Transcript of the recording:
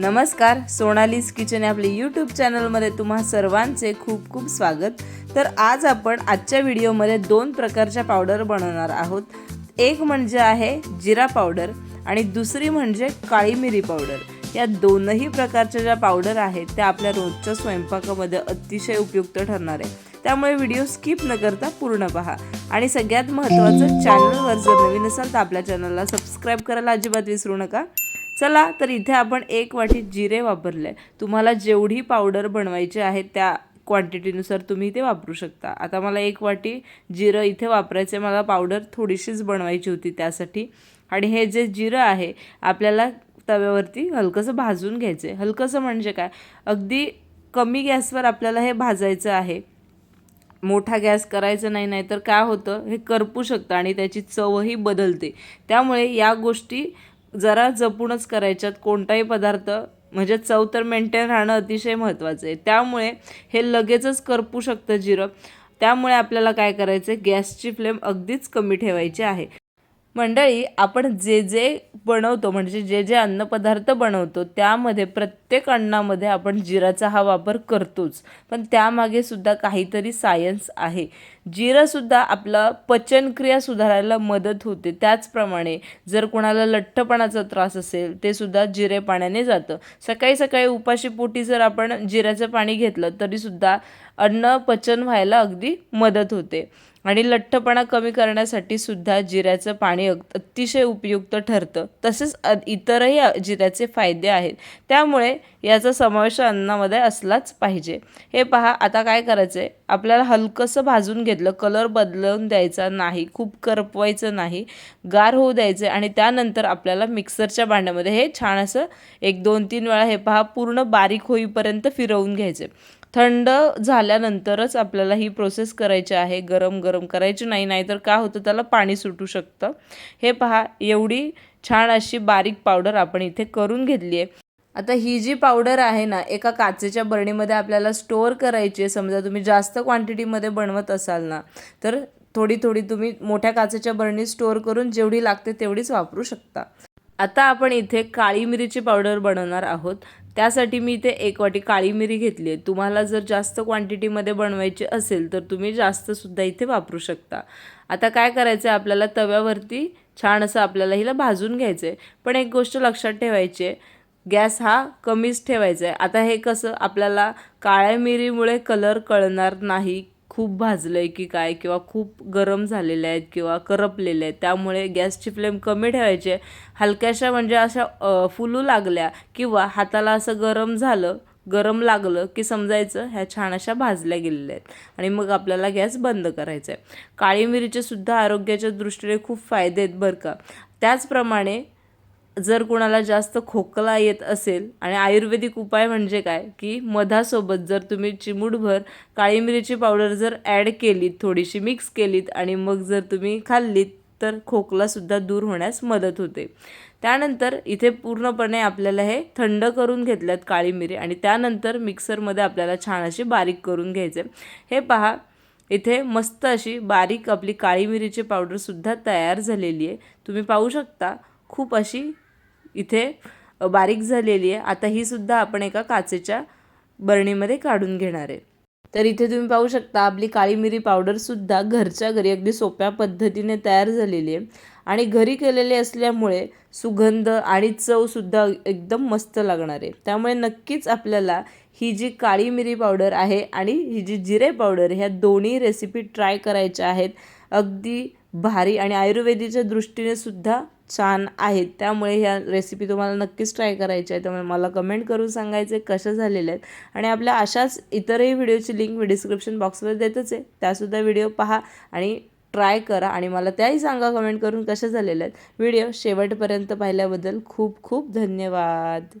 नमस्कार सोनालीज किचन आपले यूट्यूब चॅनलमध्ये तुम्हा सर्वांचे खूप खूप स्वागत. तर आज आपण आजच्या व्हिडिओमध्ये दोन प्रकारच्या पावडर बनवणार आहोत. एक म्हणजे आहे जिरा पावडर आणि दुसरी म्हणजे काळी मिरी पावडर या दोनही प्रकारच्या ज्या पावडर आहेत त्या आपल्या रोजच्या स्वयंपाकामध्ये अतिशय उपयुक्त ठरणार आहे. त्यामुळे व्हिडिओ स्किप न करता पूर्ण पहा. आणि सगळ्यात महत्त्वाचं चॅनलवर जर नवीन असाल तर आपल्या चॅनलला सबस्क्राईब करायला अजिबात विसरू नका. चला तर इथे आपण एक वाटी जिरे वापरले. तुम्हाला जेवढी पावडर बनवायची आहे त्या क्वांटिटीनुसार तुम्ही ते वापरू शकता. आता मला एक वाटी जिरं इथे वापरायचे मला पावडर थोडीशीच बनवायची होती त्यासाठी. आणि हे जे जिरं आहे आपल्याला तव्यावरती हलकंसं भाजून घ्यायचं आहे हलकंसं म्हणजे काय? अगदी कमी गॅसवर आपल्याला हे भाजायचं आहे. मोठा गॅस करायचा नाही नाही तर काय होतं? हे करपू शकतं आणि त्याची चवही बदलते. त्यामुळे या गोष्टी जरा जपूनच करायच्यात. कोणताही पदार्थ म्हणजे चव तर मेंटेन राहणं अतिशय महत्त्वाचं आहे. त्यामुळे हे लगेचच करपू शकतं जिरं. त्यामुळे आपल्याला काय करायचं आहे गॅसची फ्लेम अगदीच कमी ठेवायची आहे. मंडळी आपण जे जे बनवतो म्हणजे जे जे अन्नपदार्थ बनवतो त्यामध्ये प्रत्येक अन्नामध्ये आपण जिराचा हा वापर करतोच. पण त्यामागे सुद्धा काहीतरी सायन्स आहे. जिरंसुद्धा आपलं पचनक्रिया सुधारायला मदत होते. त्याचप्रमाणे जर कोणाला लठ्ठपणाचा त्रास असेल ते सुद्धा जिरे पाण्याने जातं. सकाळी सकाळी उपाशी पोटी जर आपण जिऱ्याचं पाणी घेतलं तरीसुद्धा अन्न पचन व्हायला अगदी मदत होते. आणि लठ्ठपणा कमी करण्यासाठी सुद्धा जिऱ्याचं पाणी अग अतिशय उपयुक्त ठरतं. तसेच इतरही जिऱ्याचे फायदे आहेत. त्यामुळे याचा समावेश अन्नामध्ये असलाच पाहिजे. हे पहा आता काय करायचं आहे आपल्याला हलकंसं भाजून घेतलं कलर बदलवून द्यायचा नाही खूप करपवायचं नाही गार होऊ द्यायचं आणि त्यानंतर आपल्याला मिक्सरच्या भांड्यामध्ये हे छान असं एक दोन तीन वेळा हे पहा पूर्ण बारीक होईपर्यंत फिरवून घ्यायचे. थंड झाल्यानंतरच आपल्याला ही प्रोसेस करायची आहे. गरम गरम करायची नाही नाहीतर काय होतं? त्याला पाणी सुटू शकतं. हे पहा एवढी छान अशी बारीक पावडर आपण इथे करून घेतली आहे. आता ही जी पावडर आहे ना एका काचेच्या बरणीमध्ये आपल्याला स्टोअर करायची आहे. समजा तुम्ही जास्त क्वांटिटीमध्ये बनवत असाल ना तर थोडी थोडी तुम्ही मोठ्या काचेच्या बरणीत स्टोअर करून जेवढी लागते तेवढीच वापरू शकता. आता आपण इथे काळी मिरीची पावडर बनवणार आहोत. त्यासाठी मी इथे एक वाटी काळी मिरी घेतली आहे. तुम्हाला जर जास्त क्वांटिटीमध्ये बनवायची असेल तर तुम्ही जास्तसुद्धा इथे वापरू शकता. आता काय करायचं आहे आपल्याला? तव्यावरती छान असं आपल्याला हिला भाजून घ्यायचं आहे. पण एक गोष्ट लक्षात ठेवायची आहे गॅस हा कमीच ठेवायचा आहे. आता हे कसं? आपल्याला काळ्या मिरीमुळे कलर कळणार नाही खूप भाजलं आहे की काय किंवा खूप गरम झालेले आहेत किंवा करपलेले आहेत. त्यामुळे गॅसची फ्लेम कमी ठेवायची. हलक्याशा म्हणजे अशा फुलू लागल्या किंवा हाताला असं गरम झालं गरम लागलं की समजायचं ह्या छान अशा भाजल्या गेलेल्या आहेत. आणि मग आपल्याला गॅस बंद करायचा आहे काळी मिरीचे सुद्धा आरोग्याच्या दृष्टीने खूप फायदे आहेत बरं का. त्याचप्रमाणे जर कोणाला जास्त खोकला येत असेल आणि आयुर्वेदिक उपाय म्हणजे काय? की मधासोबत जर तुम्ही चिमूटभर काळी मिरीची पावडर जर ॲड केलीत थोडीशी मिक्स केलीत आणि मग जर तुम्ही खाल्लीत तर खोकलासुद्धा दूर होण्यास मदत होते. त्यानंतर इथे पूर्णपणे आपल्याला हे थंड करून घेतल्यात काळी मिरी आणि त्यानंतर मिक्सरमध्ये आपल्याला छान अशी बारीक करून घ्यायचे. हे पहा इथे मस्त अशी बारीक आपली काळी मिरीची पावडरसुद्धा तयार झालेली आहे. तुम्ही पाहू शकता खूप अशी इथे बारीक झालेली आहे. आता ही सुद्धा आपण एका काचेच्या बरणीमध्ये काढून घेणार आहे. तर इथे तुम्ही पाहू शकता आपली काळी मिरी पावडरसुद्धा घरच्या घरी अगदी सोप्या पद्धतीने तयार झालेली आहे. आणि घरी केलेली असल्यामुळे सुगंध आणि चवसुद्धा एकदम मस्त लागणार आहे. त्यामुळे नक्कीच आपल्याला ही जी काळी मिरी पावडर आहे आणि ही जी जिरे पावडर ह्या दोन्ही रेसिपी ट्राय करायच्या आहेत. अगदी भारी आणि आयुर्वेदीच्या दृष्टीने सुद्धा छान आहेत. त्यामुळे ह्या रेसिपी तुम्हाला नक्कीच ट्राय करायच्या आहे. त्यामुळे मला कमेंट करून सांगायचे कशा झालेल्या आहेत. आणि आपल्या अशाच इतरही व्हिडिओची लिंक मी डिस्क्रिप्शन बॉक्सवर देतच आहे. त्यासुद्धा व्हिडिओ पहा आणि ट्राय करा आणि मला त्याही सांगा कमेंट करून कशा झालेल्या आहेत. व्हिडिओ शेवटपर्यंत पाहिल्याबद्दल खूप खूप धन्यवाद.